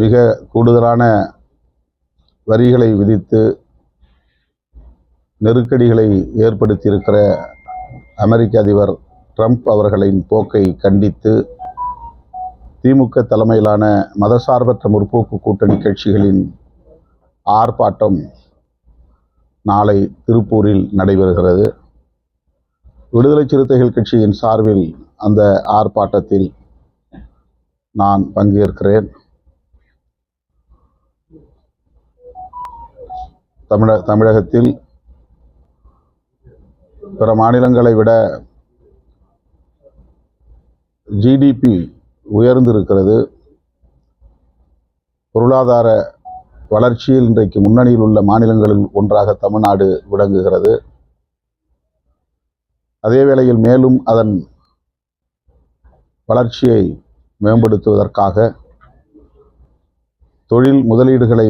மிக கூடுதலான வரிகளை விதித்து நெருக்கடிகளை ஏற்படுத்தியிருக்கிற அமெரிக்க அதிபர் ட்ரம்ப் அவர்களின் போக்கை கண்டித்து திமுக தலைமையிலான மதசார்பற்ற முற்போக்கு கூட்டணி கட்சிகளின் ஆர்ப்பாட்டம் நாளை திருப்பூரில் நடைபெறுகிறது. விடுதலை சிறுத்தைகள் கட்சியின் சார்பில் அந்த ஆர்ப்பாட்டத்தில் நான் பங்கேற்கிறேன். தமிழ தமிழகத்தில் பிற மாநிலங்களை விட ஜிடிபி உயர்ந்திருக்கிறது. பொருளாதார வளர்ச்சியில் இன்றைக்கு முன்னணியில் உள்ள மாநிலங்களில் ஒன்றாக தமிழ்நாடு விளங்குகிறது. அதே வேளையில் மேலும் அதன் வளர்ச்சியை மேம்படுத்துவதற்காக தொழில் முதலீடுகளை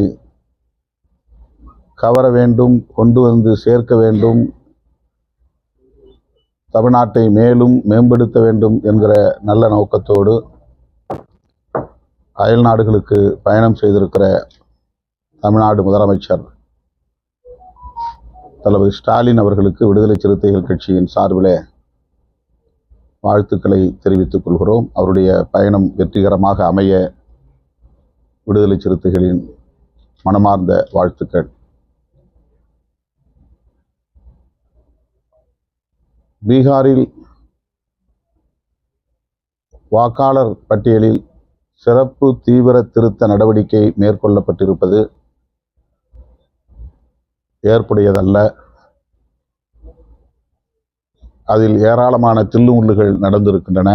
கவர வேண்டும் கொண்டு வந்து சேர்க்க வேண்டும் தமிழ்நாட்டை மேலும் மேம்படுத்த வேண்டும் என்கிற நல்ல நோக்கத்தோடு அயல் நாடுகளுக்கு பயணம் செய்திருக்கிற தமிழ்நாடு முதலமைச்சர் தளபதி ஸ்டாலின் அவர்களுக்கு விடுதலை சிறுத்தைகள் கட்சியின் சார்பில் வாழ்த்துக்களை தெரிவித்துக் கொள்கிறோம். அவருடைய பயணம் வெற்றிகரமாக அமைய விடுதலை சிறுத்தைகளின் மனமார்ந்த வாழ்த்துக்கள். பீகாரில் வாக்காளர் பட்டியலில் சிறப்பு தீவிர திருத்த நடவடிக்கை மேற்கொள்ளப்பட்டிருப்பது ஏற்புடையதல்ல. அதில் ஏராளமான தில்லுமுள்ளுகள் நடந்திருக்கின்றன.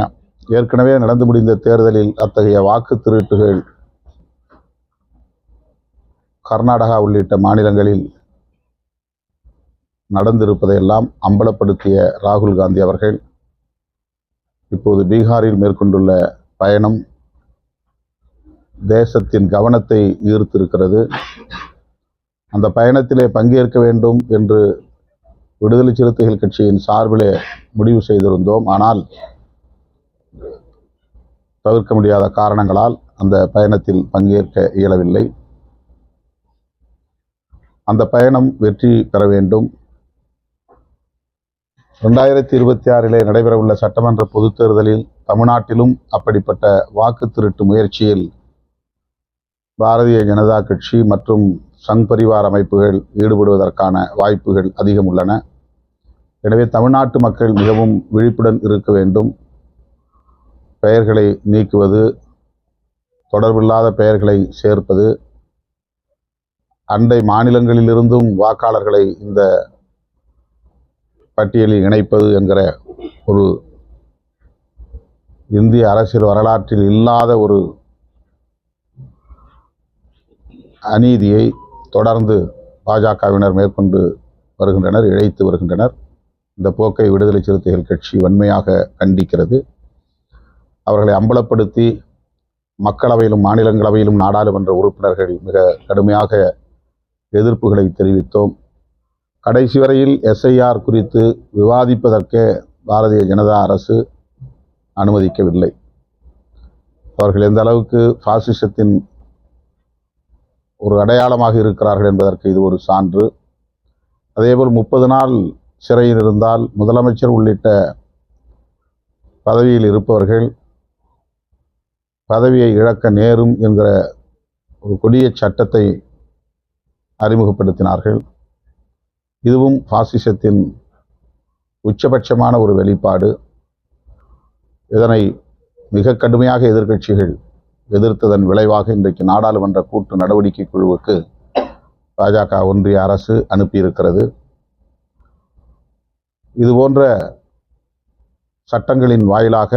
ஏற்கனவே நடந்து முடிந்த தேர்தலில் அத்தகைய வாக்கு திருட்டுகள் கர்நாடகா உள்ளிட்ட மாநிலங்களில் நடந்திருப்பதையெல்லாம் அம்பலப்படுத்திய ராகுல் காந்தி அவர்கள் இப்போது பீகாரில் மேற்கொண்டுள்ள பயணம் தேசத்தின் கவனத்தை ஈர்த்திருக்கிறது. அந்த பயணத்திலே பங்கேற்க வேண்டும் என்று விடுதலை சிறுத்தைகள் கட்சியின் சார்பிலே முடிவு செய்திருந்தோம். ஆனால் தவிர்க்க முடியாத காரணங்களால் அந்த பயணத்தில் பங்கேற்க இயலவில்லை. அந்த பயணம் வெற்றி பெற வேண்டும். ரெண்டாயிரத்தி இருபத்தி ஆறிலே நடைபெறவுள்ள சட்டமன்ற பொதுத் தேர்தலில் தமிழ்நாட்டிலும் அப்படிப்பட்ட வாக்கு திருட்டு முயற்சியில் பாரதிய ஜனதா கட்சி மற்றும் சங் பரிவார் அமைப்புகள் ஈடுபடுவதற்கான வாய்ப்புகள் அதிகம் உள்ளன எனவே தமிழ்நாட்டு மக்கள் மிகவும் விழிப்புடன் இருக்க வேண்டும். பெயர்களை நீக்குவது தொடர்பில்லாத பெயர்களை சேர்ப்பது அண்டை மாநிலங்களிலிருந்தும் வாக்காளர்களை இந்த பட்டியலில் இணைப்பது என்கிற ஒரு இந்திய அரசியல் வரலாற்றில் இல்லாத ஒரு அநீதியை தொடர்ந்து பாஜகவினர் மேற்கொண்டு வருகின்றனர் இழைத்து வருகின்றனர். இந்த போக்கை விடுதலை சிறுத்தைகள் கட்சி வன்மையாக கண்டிக்கிறது. அவர்களை அம்பலப்படுத்தி மக்களவையிலும் மாநிலங்களவையிலும் நாடாளுமன்ற உறுப்பினர்கள் மிக கடுமையாக எதிர்ப்புகளை தெரிவித்தோம். கடைசி வரையில் எஸ்ஐஆர் குறித்து விவாதிப்பதற்கே பாரதிய ஜனதா அரசு அனுமதிக்கவில்லை. அவர்கள் எந்த அளவுக்கு பாசிசத்தின் ஒரு அடையாளமாக இருக்கிறார்கள் என்பதற்கு இது ஒரு சான்று. அதேபோல் முப்பது நாள் சிறையில் இருந்தால் முதலமைச்சர் உள்ளிட்ட பதவியில் இருப்பவர்கள் பதவியை இழக்க நேரும் என்கிற ஒரு கொடிய சட்டத்தை அறிமுகப்படுத்தினார்கள். இதுவும் பாசிசத்தின் உச்சபட்சமான ஒரு வெளிப்பாடு. இதனை மிக கடுமையாக எதிர்க்கட்சிகள் எதிர்த்ததன் விளைவாக இன்றைக்கு நாடாளுமன்ற கூட்டு நடவடிக்கை குழுவுக்கு பாஜக ஒன்றிய அரசு அனுப்பியிருக்கிறது. இது போன்ற சட்டங்களின் வாயிலாக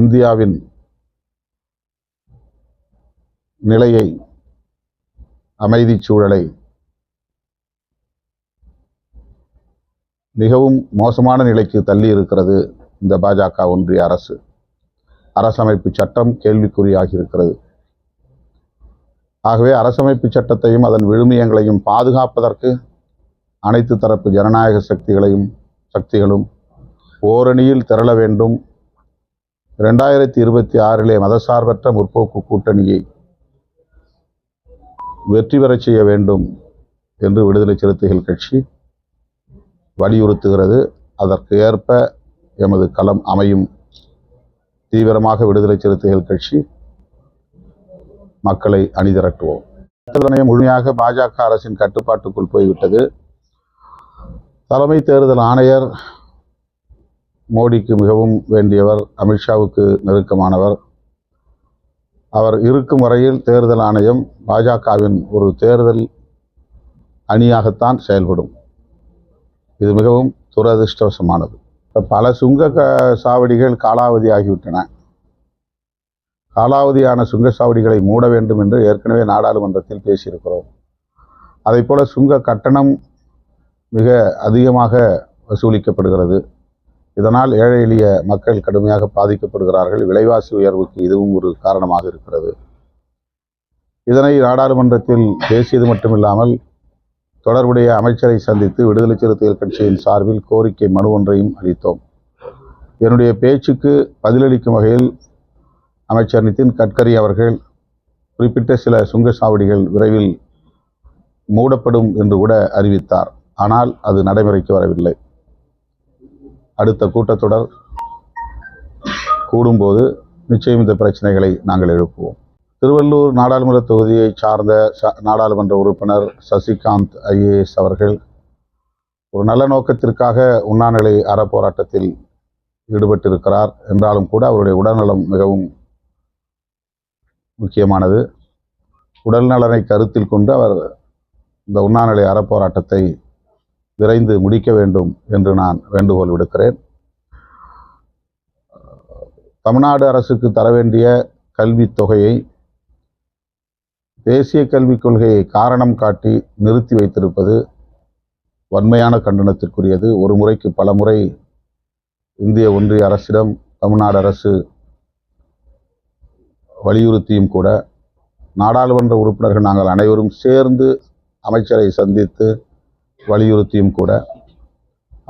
இந்தியாவின் நிலையை அமைதி சூழலை மிகவும் மோசமான நிலைக்கு தள்ளி இருக்கிறது இந்த பாஜக ஒன்றிய அரசு. அரசமைப்பு சட்டம் கேள்விக்குறியாகி இருக்கிறது ஆகவே அரசமைப்பு சட்டத்தையும் அதன் விழுமியங்களையும் பாதுகாப்பதற்கு அனைத்து தரப்பு ஜனநாயக சக்திகளையும் சக்திகளும் ஓரணியில் திரள வேண்டும். ரெண்டாயிரத்தி இருபத்தி ஆறிலே மதசார்பற்ற முற்போக்கு கூட்டணியை வெற்றி பெறச் செய்ய வேண்டும் என்று விடுதலை சிறுத்தைகள் கட்சி வலியுறுத்துகிறது. அதற்கு ஏற்ப எமது களம் அமையும். தீவிரமாக விடுதலை சிறுத்தைகள் கட்சி மக்களை அணிதிரட்டுவோம். தேர்தல் ஆணையம் முழுமையாக பாஜக அரசின் கட்டுப்பாட்டுக்குள் போய்விட்டது. தலைமை தேர்தல் ஆணையர் மோடிக்கு மிகவும் வேண்டியவர் அமித்ஷாவுக்கு நெருக்கமானவர். அவர் இருக்கும் வரையில் தேர்தல் ஆணையம் பாஜகவின் ஒரு தேர்தல் அணியாகத்தான் செயல்படும். இது மிகவும் துரதிருஷ்டவசமானது. இப்ப பல சுங்க க- சாவடிகள் காலாவதி ஆகிவிட்டன. காலாவதியான சுங்கச்சாவடிகளை மூட வேண்டும் என்று ஏற்கனவே நாடாளுமன்றத்தில் பேசியிருக்கிறோம். அதைப் போல சுங்க கட்டணம் மிக அதிகமாக வசூலிக்கப்படுகிறது. இதனால் ஏழை எளிய மக்கள் கடுமையாக பாதிக்கப்படுகிறார்கள். விலைவாசி உயர்வுக்கு இதுவும் ஒரு காரணமாக இருக்கிறது. இதனை நாடாளுமன்றத்தில் பேசியது மட்டுமில்லாமல் தொடர்புடைய அமைச்சரை சந்தித்து விடுதலை சிறுத்தைகள் கட்சியின் சார்பில் கோரிக்கை மனு ஒன்றையும் அளித்தோம். என்னுடைய பேச்சுக்கு பதிலளிக்கும் வகையில் அமைச்சர் நிதின் கட்கரி அவர்கள் குறிப்பிட்ட சில சுங்கச்சாவடிகள் விரைவில் மூடப்படும் என்று கூட அறிவித்தார். ஆனால் அது நடைமுறைக்கு வரவில்லை. அடுத்த கூட்டத்தொடர் கூடும்போது நிச்சயம் இந்த பிரச்சனைகளை நாங்கள் எழுப்புவோம். திருவள்ளூர் நாடாளுமன்ற தொகுதியை சார்ந்த ச- நாடாளுமன்ற உறுப்பினர் சசிகாந்த் ஐஏஎஸ் அவர்கள் ஒரு நல்ல நோக்கத்திற்காக உண்ணாநிலை அறப்போராட்டத்தில் ஈடுபட்டிருக்கிறார். என்றாலும் கூட அவருடைய உடல்நலம் மிகவும் முக்கியமானது. உடல் நலனை கருத்தில் கொண்டு அவர் இந்த உண்ணாநிலை அறப்போராட்டத்தை விரைந்து முடிக்க வேண்டும் என்று நான் வேண்டுகோள் விடுக்கிறேன். தமிழ்நாடு அரசுக்கு தர வேண்டிய கல்வித் தொகையை தேசிய கல்விக் கொள்கையை காரணம் காட்டி நிறுத்தி வைத்திருப்பது வன்மையான கண்டனத்திற்குரியது. ஒரு முறைக்கு பல முறை இந்திய ஒன்றிய அரசிடம் தமிழ்நாடு அரசு வலியுறுத்தியும் கூட நாடாளுமன்ற உறுப்பினர்கள் நாங்கள் அனைவரும் சேர்ந்து அமைச்சரை சந்தித்து வலியுறுத்தியும் கூட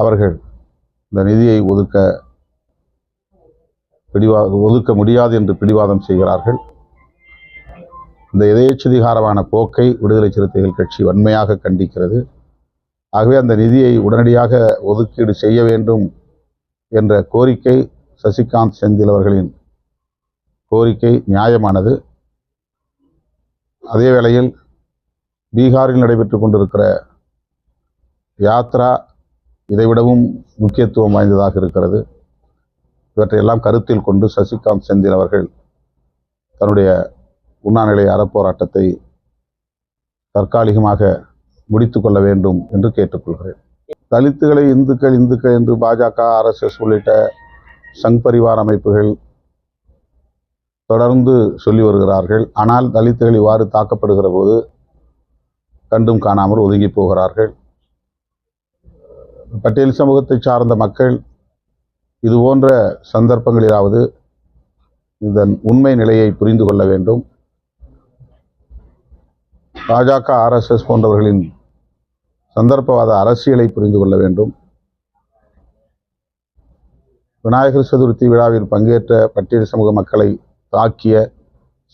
அவர்கள் இந்த நிதியை ஒதுக்க பிடிவா ஒதுக்க முடியாது என்று பிடிவாதம் செய்கிறார்கள். இந்த எதேச்சதிகாரமான போக்கை விடுதலை சிறுத்தைகள் கட்சி வன்மையாக கண்டிக்கிறது. ஆகவே அந்த நிதியை உடனடியாக ஒதுக்கீடு செய்ய வேண்டும் என்ற கோரிக்கை சசிகாந்த் செந்தில் அவர்களின் கோரிக்கை நியாயமானது. அதே வேளையில் பீகாரில் நடைபெற்று கொண்டிருக்கிற யாத்ரா இதைவிடவும் முக்கியத்துவம் வாய்ந்ததாக இருக்கிறது. இவற்றையெல்லாம் கருத்தில் கொண்டு சசிகாந்த் செந்தில் அவர்கள் தன்னுடைய உண்ணாநிலை அறப்போராட்டத்தை தற்காலிகமாக முடித்து கொள்ள வேண்டும் என்று கேட்டுக்கொள்கிறேன். தலித்துகளை இந்துக்கள் இந்துக்கள் என்று பாஜக ஆர்எஸ்எஸ் உள்ளிட்ட சங் பரிவார் அமைப்புகள் தொடர்ந்து சொல்லி வருகிறார்கள். ஆனால் தலித்துகள் இவ்வாறு தாக்கப்படுகிற போது கண்டும் காணாமல் ஒதுங்கி போகிறார்கள். பட்டியல் சமூகத்தை சார்ந்த மக்கள் இது போன்ற சந்தர்ப்பங்களிலாவது இதன் உண்மை நிலையை புரிந்து கொள்ள வேண்டும். பாஜக ஆர்எஸ்எஸ் போன்றவர்களின் சந்தர்ப்பவாத அரசியலை புரிந்து கொள்ள வேண்டும். விநாயகர் சதுர்த்தி விழாவில் பங்கேற்ற பட்டியல் சமூக மக்களை தாக்கிய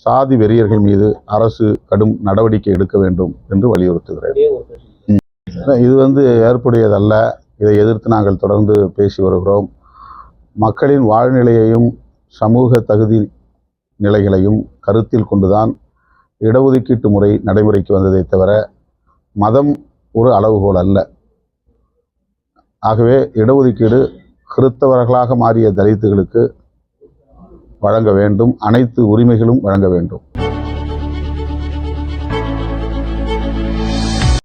சாதி வெறியர்கள் மீது அரசு கடும் நடவடிக்கை எடுக்க வேண்டும் என்று வலியுறுத்துகிறேன். இது வந்து ஏற்புடையதல்ல. இதை எதிர்த்து நாங்கள் தொடர்ந்து பேசி வருகிறோம். மக்களின் வாழ்நிலையையும் சமூக தகுதி நிலைகளையும் கருத்தில் கொண்டுதான் இடஒதுக்கீட்டு முறை நடைமுறைக்கு வந்ததை தவிர மதம் ஒரு அளவுகோல் அல்ல. ஆகவே இடஒதுக்கீடு கிறித்தவர்களாக மாறிய தலித்துகளுக்கு வழங்க வேண்டும் அனைத்து உரிமைகளும் வழங்க வேண்டும்.